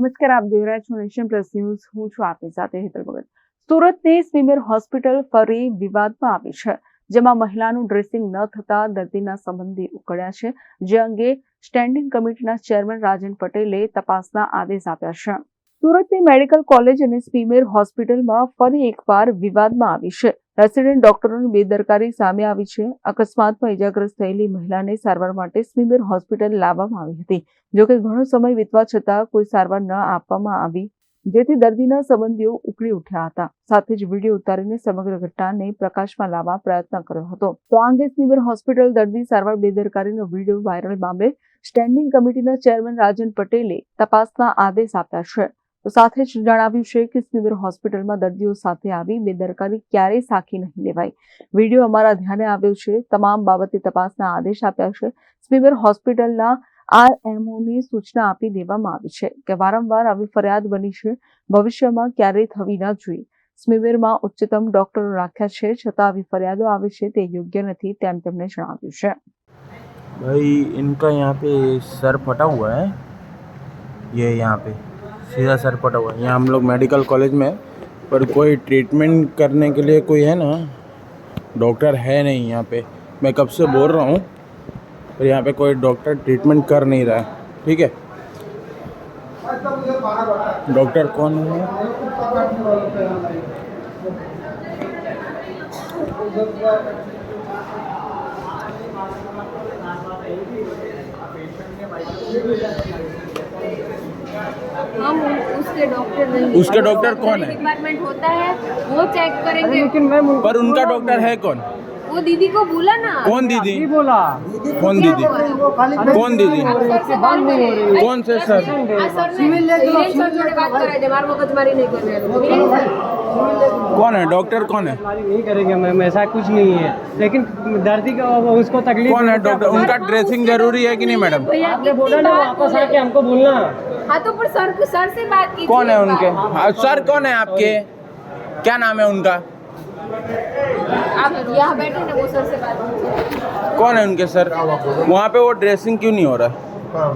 નમસ્કાર, આપ જોઈ રહ્યા છો નેશન પ્લસ ન્યૂઝ. હું છું આપની સાથે હેતલ ભગત. સુરતની સ્વીમેર હોસ્પિટલ ફરી વિવાદમાં આવી છે, જેમાં મહિલાનું ડ્રેસિંગ ન થતા દર્દીના સંબંધી ઉકળ્યા છે, જે અંગે સ્ટેન્ડિંગ કમિટીના ચેરમેન રાજન પટેલે તપાસના આદેશ આપ્યા છે. સુરતની મેડિકલ કોલેજ અને સ્પીમેર હોસ્પિટલમાં ફરી એકવાર વિવાદમાં આવી છે. રેસિડેન્ટ ડોક્ટરોની બેદરકારી સામે આવી છે. અકસ્માતમાં ઇજાગ્રસ્ત થયેલી મહિલાને સારવાર માટે સ્વીમેર હોસ્પિટલ લાવવામાં આવી હતી. જોકે ઘણો સમય વીતવા છતાં કોઈ સારવાર ન આપવામાં આવી, જેથી દર્દીના સંબંધીઓ ઉકળી ઉઠ્યા હતા. સાથે જ વીડિયો ઉતારીને સમગ્ર ઘટનાને પ્રકાશમાં લાવવા પ્રયત્ન કર્યો હતો. તો આ અંગે સ્પીમેર હોસ્પિટલ દર્દી સારવાર બેદરકારીનો વીડિયો વાયરલ મામલે સ્ટેન્ડિંગ કમિટીના ચેરમેન રાજન પટેલે તપાસના આદેશ આપ્યા છે. સાથે જ જણાવ્યું છે કે સ્મીમેર હોસ્પિટલમાં દર્દીઓ સાથે આવી બેદરકારી ક્યારેય સાખી નહીં લેવાય વિડીયો અમારા ધ્યાને આવ્યો છે તમામ બાબતે તપાસના આદેશ આપ્યા છે સ્મીમેર હોસ્પિટલના આરએમઓની સૂચના આપી દેવામાં આવી છે કે વારંવાર આવી ફરિયાદ બની છે ભવિષ્યમાં ક્યારેય થવી ન જોઈએ સ્મીમેરમાં ઉચ્ચતમ ડોક્ટરો રાખ્યા છે છતાં આવી ફરિયાદો આવે છે તે યોગ્ય નથી તેમ તેમણે જણાવ્યું છે भाई इनका यहाँ पे सर फटा हुआ है ये यहाँ पे सीधा सर फटा हुआ है। यहाँ हम लोग मेडिकल कॉलेज में पर कोई ट्रीटमेंट करने के लिए कोई है ना, डॉक्टर है नहीं यहाँ पे। मैं कब से बोल रहा हूँ, पर यहाँ पे कोई डॉक्टर ट्रीटमेंट कर नहीं रहा है। ठीक है? डॉक्टर कौन है? हम उसके डॉक्टर नहीं उसके डॉक्टर कौन है? डिपार्टमेंट होता है वो चेक करेंगे। लेकिन मैं पर उनका डॉक्टर है कौन? वो दीदी को बोला ना। कौन दीदी? बोला। कौन दीदी? कौन दीदी? कौन से सर? कौन है? डॉक्टर कौन है? नहीं करेंगे मैम ऐसा कुछ नहीं है। लेकिन दर्दी का उसको तकलीफ़ कौन है डॉक्टर उनका ड्रेसिंग ज़रूरी है कि तो नहीं मैडम? आपने बोला ना वापस आके हमको बोलना। हाँ तो पर सर को सर से बात कीजिए कौन है एक उनके बार। हाँ, सर कौन है आपके क्या नाम है उनका आप यहाँ बैठे ना वो सर से बात कीजिए कौन है उनके सर वहाँ पे वो ड्रेसिंग क्यों नहीं हो रहा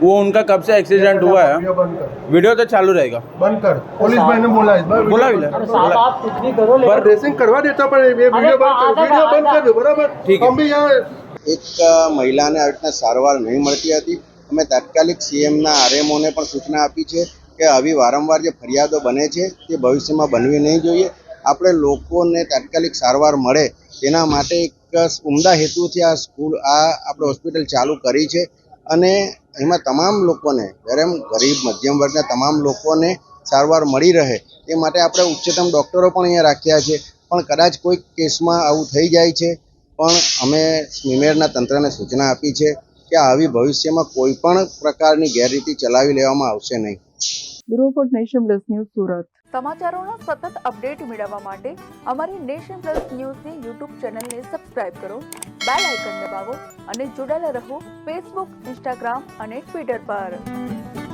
वो उनका कब से एक्सीडेंट हुआ है वीडियो बंद कर वीडियो तो चालू रहेगा बंद कर पुलिस भाई ने बोला इस बार बोला भी अरे साहब आप कुछ भी करो लेकिन ड्रेसिंग करवा देता पर ये वीडियो बंद कर वीडियो बंद कर दो बराबर ठीक है। हम भी यहाँ એક અ, મહિલાને આવી રીતના સારવાર નહીં મળતી હતી અમે તાત્કાલિક સીએમના આરએમઓને પણ સૂચના આપી છે કે આવી વારંવાર જે ફરિયાદો બને છે તે ભવિષ્યમાં બનવી નહીં જોઈએ. આપણે લોકોને તાત્કાલિક સારવાર મળે તેના માટે એક ઉમદા હેતુથી આ સ્કૂલ, આ આપણે હોસ્પિટલ ચાલુ કરી છે અને એમાં તમામ લોકોને ગરમ ગરીબ, મધ્યમ વર્ગના તમામ લોકોને સારવાર મળી રહે તે માટે આપણે ઉચ્ચતમ ડૉક્ટરો પણ અહીંયા રાખ્યા છે. પણ કદાચ કોઈક કેસમાં આવું થઈ જાય છે, પણ અમે સ્મીમેરના તંત્રને સૂચના આપી છે કે આવી ભવિષ્યમાં કોઈ પણ પ્રકારની ગેરરીતિ ચલાવી લેવામાં આવશે નહીં. Bureau for Nation Plus News Surat. સમાચારોના સતત અપડેટ મેળવવા માટે અમારી નેશન પ્લસ ન્યૂઝની યુટ્યુબ ચેનલને સબસ્ક્રાઇબ કરો બેલ આઇકન દબાવો અને જોડાયેલા રહો ફેસબુક ઇન્સ્ટાગ્રામ અને ટ્વિટર પર.